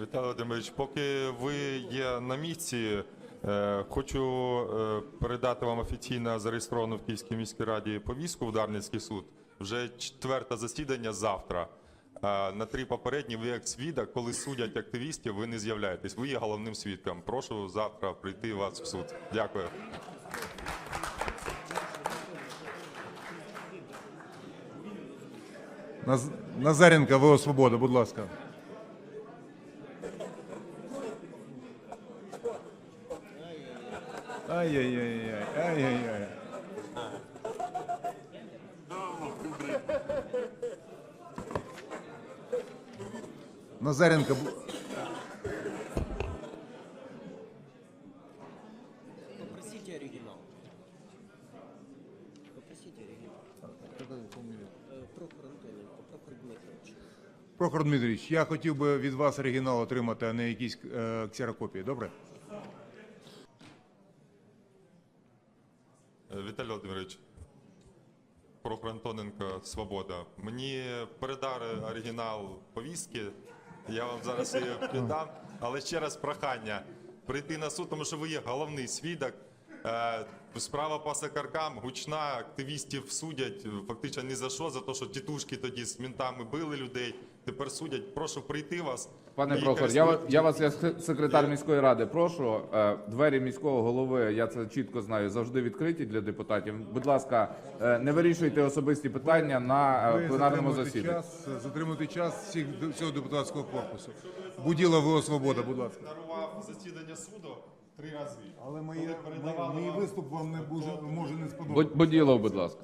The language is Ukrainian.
Віталій Володимирович, поки ви є на місці, е, хочу е, передати вам офіційно зареєстровану в Київській міській раді повістку в Дарницький суд. Вже четверте засідання завтра. Е, На три попередні ви як свідок, коли судять активістів, ви не з'являєтесь. Ви є головним свідком. Прошу завтра прийти вас в суд. Дякую. Наз... Назаренко, ВО Свобода, будь ласка. Ай-яй-яй-яй, ай-яй-яй. Назаренко, Попросите оригинал. Попросите оригинал. Э, Прохор Антоненко, Прохор Дмитрович. Прохор Дмитрович, я хотів би від вас оригінал отримати, а не якісь е, ксерокопії, добре? Е, Віталій Володимирович, Прохор Антоненко, Свобода. Мені передали оригінал повістки, я вам зараз її передам, але ще раз прохання прийти на суд, тому що ви є головний свідок. Е, Справа по сакаркам гучна, активістів судять фактично ні за що, за те, що тітушки тоді з ментами били людей. Тепер судять. Прошу прийти вас. Пане Прохор, я, ва- я вас як секретар міської ради прошу. е, Двері міського голови, я це чітко знаю, завжди відкриті для депутатів. Будь ласка, е, не вирішуйте особисті питання на е, Ви пленарному затримуєте засіданні. час, затримуйте час всіх, всього депутатського корпусу. Буділа ВО Свобода, будь ласка. Дарував засідання суду три рази. Але мої- передавали мій виступ вам не може, може не Будь- Буділов, будь ласка.